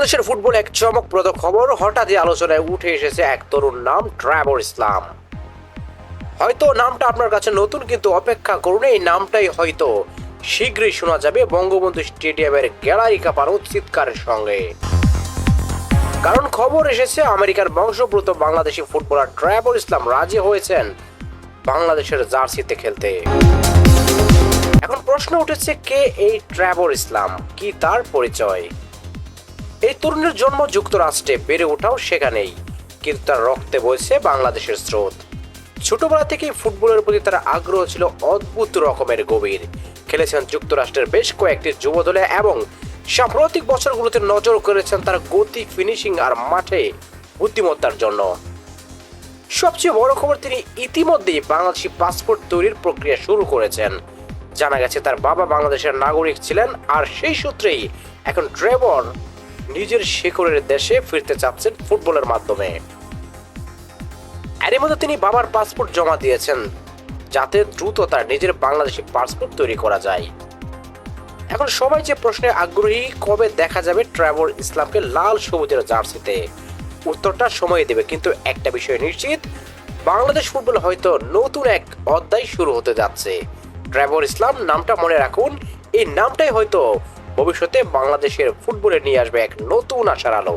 বাংলাদেশের ফুটবল এক চমকপ্রদ খবর, হঠাৎই আলোচনায় উঠে এসেছে এক তরুণ নাম ট্রাভর ইসলাম। হয়তো নামটা আপনার কাছে নতুন, কিন্তু অপেক্ষা করুন, এই নামটাই হয়তো শীঘ্রই শোনা যাবে বঙ্গবন্ধু স্টেডিয়ামের গ্যালারি কাঁপানো চিৎকারের সঙ্গে। কারণ খবর এসেছে, আমেরিকার বংশপ্রত বাংলাদেশি ফুটবলার ট্রাভর ইসলাম রাজি হয়েছেন বাংলাদেশের জার্সিতে খেলতে। এখন প্রশ্ন উঠেছে, কে এই ট্রাভর ইসলাম? কি তার পরিচয়? এই তরুণের জন্ম যুক্তরাষ্ট্রে, বেড়ে ওঠাও সেখানেই। কিন্তু তার রক্তে বইছে বাংলাদেশের স্রোত। ছোটবেলা থেকেই ফুটবলের প্রতি তার আগ্রহ ছিল অদ্ভুত রকমের গভীর। খেলেছেন যুক্তরাষ্ট্রের বেশ কয়েকটি যুব দলে এবং সাম্প্রতিক বছরগুলোতে নজর করেছেন তার গতি, ফিনিশিং আর মাঠে বুদ্ধিমত্তার জন্য। সবচেয়ে বড় খবর, তিনি ইতিমধ্যেই বাংলাদেশি পাসপোর্ট তৈরির প্রক্রিয়া শুরু করেছেন। জানা গেছে, তার বাবা বাংলাদেশের নাগরিক ছিলেন আর সেই সূত্রেই এখন ট্রেভর নিজের শেকড়ের দেশে ফিরতে চাচ্ছেন ফুটবলের মাধ্যমে। এরই মধ্যে তিনি বাবার পাসপোর্ট জমা দিয়েছেন, যাতে দ্রুত তার নিজের বাংলাদেশি পাসপোর্ট তৈরি করা যায়। এখন সবাই যে প্রশ্নে আগ্রহী, কবে দেখা যাবে ট্রাভর ইসলামকে লাল সবুজের জার্সিতে? উত্তরটা সময় দেবে, কিন্তু একটা বিষয় নিশ্চিত, বাংলাদেশ ফুটবল হয়তো নতুন এক অধ্যায় শুরু হতে যাচ্ছে। ট্রাভর ইসলাম নামটা মনে রাখুন, এই নামটাই হয়তো ভবিষ্যতে বাংলাদেশের ফুটবলে নিয়ে আসবে এক নতুন আশার আলো।